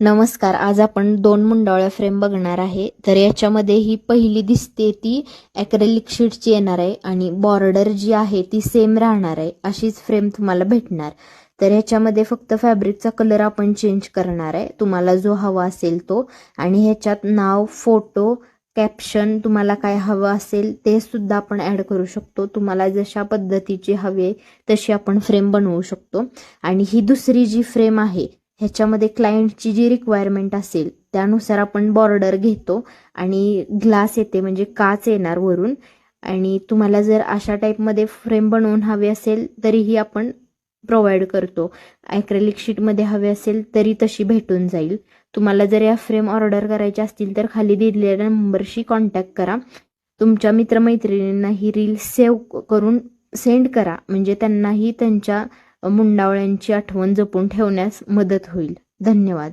नमस्कार आज आपण दोन मुंडावळ्या फ्रेम बघणार आहे. तर याच्यामध्ये ही पहिली दिसते ती ॲक्रेलिक शीटची येणार आहे आणि बॉर्डर जी आहे ती सेम राहणार आहे. अशीच फ्रेम तुम्हाला भेटणार. तर ह्याच्यामध्ये फक्त फॅब्रिकचा कलर आपण चेंज करणार आहे. तुम्हाला जो हवा असेल तो. आणि ह्याच्यात नाव फोटो कॅप्शन तुम्हाला काय हवं असेल ते सुद्धा आपण ॲड करू शकतो. तुम्हाला जशा पद्धतीची हवी आहे तशी आपण फ्रेम बनवू शकतो. आणि ही दुसरी जी फ्रेम आहे ह्याच्यामध्ये क्लायंटची जी रिक्वायरमेंट असेल त्यानुसार आपण बॉर्डर घेतो आणि ग्लास येते म्हणजे काच येणार वरून. आणि तुम्हाला जर अशा टाईपमध्ये फ्रेम बनवून हवी असेल तरीही आपण प्रोव्हाइड करतो. ॲक्रेलिक शीटमध्ये हवे असेल तरी तशी भेटून जाईल. तुम्हाला जर या फ्रेम ऑर्डर करायच्या असतील तर खाली दिलेल्या नंबरशी कॉन्टॅक्ट करा. तुमच्या मित्रमैत्रिणींना ही रील सेव्ह करून सेंड करा. म्हणजे त्यांनाही त्यांच्या मुंडावळ्यांची आठवण जपून ठेवण्यास मदत होईल. धन्यवाद.